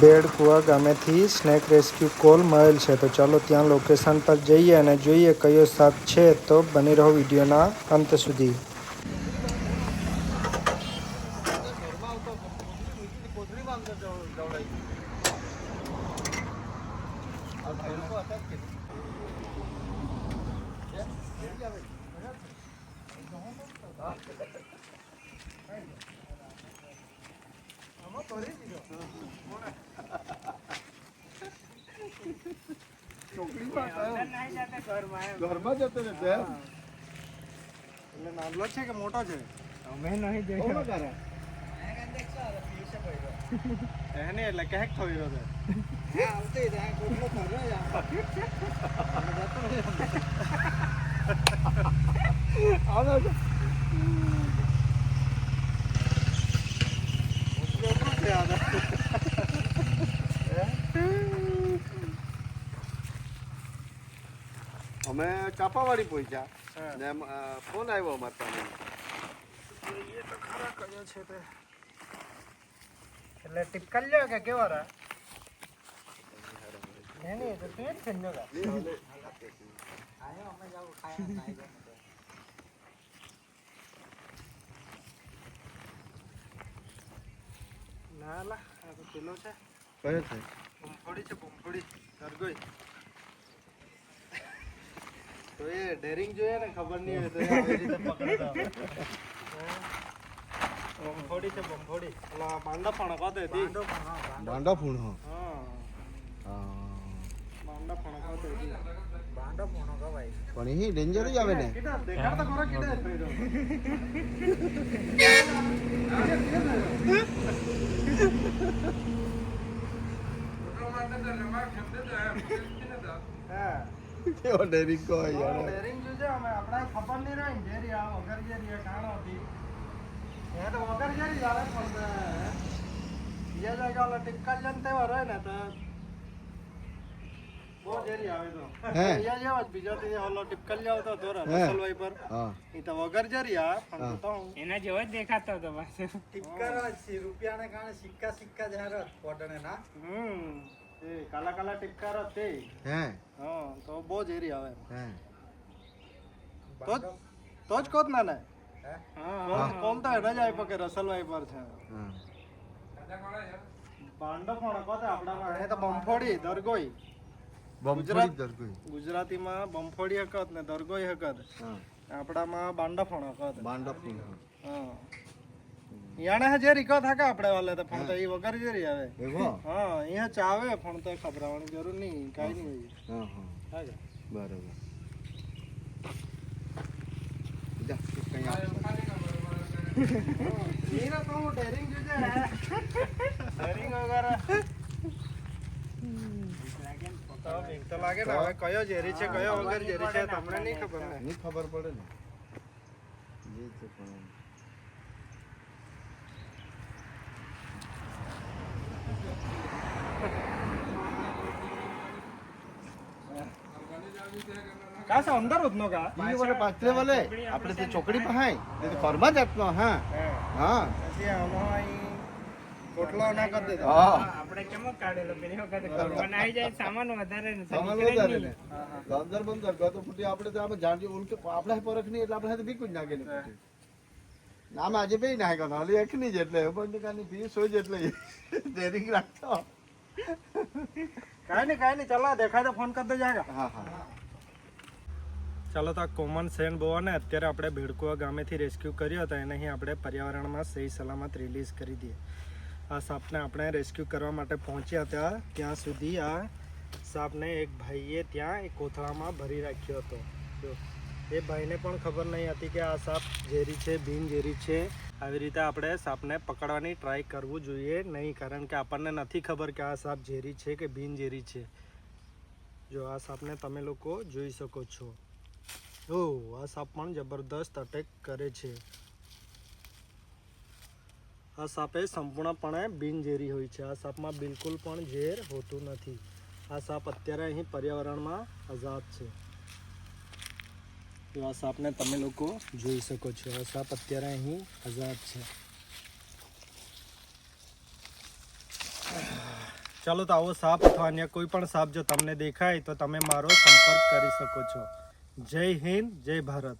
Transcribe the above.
બેડકુવા ગામેથી snake rescue call મળેલ છે. તો ચાલો ત્યાં લોકેશન પર જઈએ અને જોઈએ કયો સાપ છે તો બની રહો વિડીયોના અંત સુધી. તે એટલે નાનો છે કે મોટો છે અમે નહીં જોયો કરે એને એટલે કેક છે આવે છે. કેટલું અમે કાપાવાડી પહોંચ્યા. ને ફોન આવ્યો અમારે જોઈએ તો ખરા કયો છે તે. એટલે ટિપકલ લ્યો કે કેવા રા નહીં નહીં તો તું જ. સમજો કા ના લા આ તો પેલો છે. કયો છે? બમફોડી છે બમફોડી સરગોઈ તો એ ડેરિંગ જોઈએ ને ખબર નહીં હોય તો એ આવી રીતે બમફોડી છે બમફોડી એટલે પાંડા પણ કાતે હતી. બાંડા ફૂણ હો હા. પાંડા પણ કાતે હતી. પણ એ ડેન્જર જ આવે ને. દેખાડતા ખરો કીધા થયો હા કેવો ડેરિંગ કહો યાર. ડેરિંગ જોજે અમે આપણા ખબર નહીં રહી ડેરી આ વગર જેરી આ કાણો હતી એ તો વગર જેરી આવે પણ બીજા જગ્યા ઓલા ટિક્કા જન તેવા રહે ને તો બહુ ડેરી આવે તો. હે? બીજા જેવા જ બીજો થી ઓલો ટિપકલ જાવ તો ધોરા હે? રસલવાઈ પર. હા. ઈ તો વગર જેરી આ પણ. તો એના જેવો જ દેખાતો હતો પાછો. રૂપિયાને કારણે સિક્કા સિક્કા જ્યારે પોટણે ના હમ. એ કાલા કાલા ટિક્કા રહે તે હે. હા તો બહુ જેરી આવે. હે. તો જ તો જ કોત ના ને હા કોલ તો એને જ આપ્યો કે પર છે. હા. ભાંડો પણ કોતે? આપણામાં એ તો બમફોડી દરગોઈ. બમફોડી દરગોઈ. ગુજરાતીમાં બમફોડી હકત ને દરગોઈ હકત. હા. આપણામાં બાંડા ફણ હકત બાંડા ફૂણ. હા. યાણે હે જે રીકો થાકે આપણે વાલે તો પણ તો એ વગર જે રી આવે એવો? હા અહીંયા ચાવે પણ તો ખબરાવાની જરૂર નહીં કાંઈ નહીં હા હા. બરાબર. જા કઈ તો હું ડેરિંગ જોજે ડેરિંગ વગર. તો લાગે ને હવે કયો ઝેરી છે કયો વગર ઝેરી છે તમને નહીં ખબર નહીં ખબર પડે ને. જે છે પણ કા છે અંદર જ નો કા? ઈ વાલે પાત્રે વાલે આપણે તે ચોકડી તે તો જાતનો હા. હા. પછી આમાં કોટલો ના કરી દેતા. હા. આપણે કેમો કાઢેલો? પેલી વખત ઘરમાં આવી જાય સામાન વધારે ને સામાન વધારે ને. અંદર બંદર ગયો તો ફૂટી આપણે તો આપણે જાણજો ઉલકે આપણે પરખ નહીં એટલે આપણે બીકું જ નાખે ને ફૂટી. ના અમે આજે બે નાખી ગયો હાલી એકની જ એટલે બંધ ફીસ હોય જ એટલે ડેરિંગ રાખતો કાંઈ નહીં કાંઈ નહીં ચલા દેખાય તો ફોન કરી દેજો આગળ. હા હા ચાલો તો આ કોમન સેન બોવાને અત્યારે આપણે ભીડકુવા ગામેથી રેસ્ક્યુ કર્યો હતો. એને અહીં આપણે પર્યાવરણમાં સહી સલામત રિલીઝ કરી દઈએ. આ સાપને આપણે રેસ્ક્યુ કરવા માટે પહોંચ્યા હતા. ત્યાં સુધી આ સાપને એક ભાઈએ ત્યાં એક કોથળામાં ભરી રાખ્યો હતો. જો એ ભાઈને પણ ખબર નહીં હતી કે આ સાપ ઝેરી છે બિનઝેરી છે. આવી રીતે આપણે સાપને પકડવાની ટ્રાય કરવું જોઈએ નહીં, કારણ કે આપણને નથી ખબર કે આ સાપ ઝેરી છે કે બિનઝેરી છે. જો આ સાપને તમે લોકો જોઈ શકો છો. ઓ આ સાપ પણ જબરદસ્ત અટેક કરે છે. આ સાપે સંપૂર્ણપણે બિનઝેરી હોય છે. આ સાપમાં બિલકુલ પણ ઝેર હોતું નથી. આ સાપ અત્યારે અહીં પર્યાવરણમાં આઝાદ છે. તો આ સાપને તમે લોકો જોઈ શકો છો. આ સાપ અત્યારે અહીં આઝાદ છે. ચાલો તો આવો સાપ અથવા અન્ય કોઈ પણ સાપ જો તમને દેખાય તો તમે મારો સંપર્ક કરી શકો છો. જય હિન્દ, જય ભારત.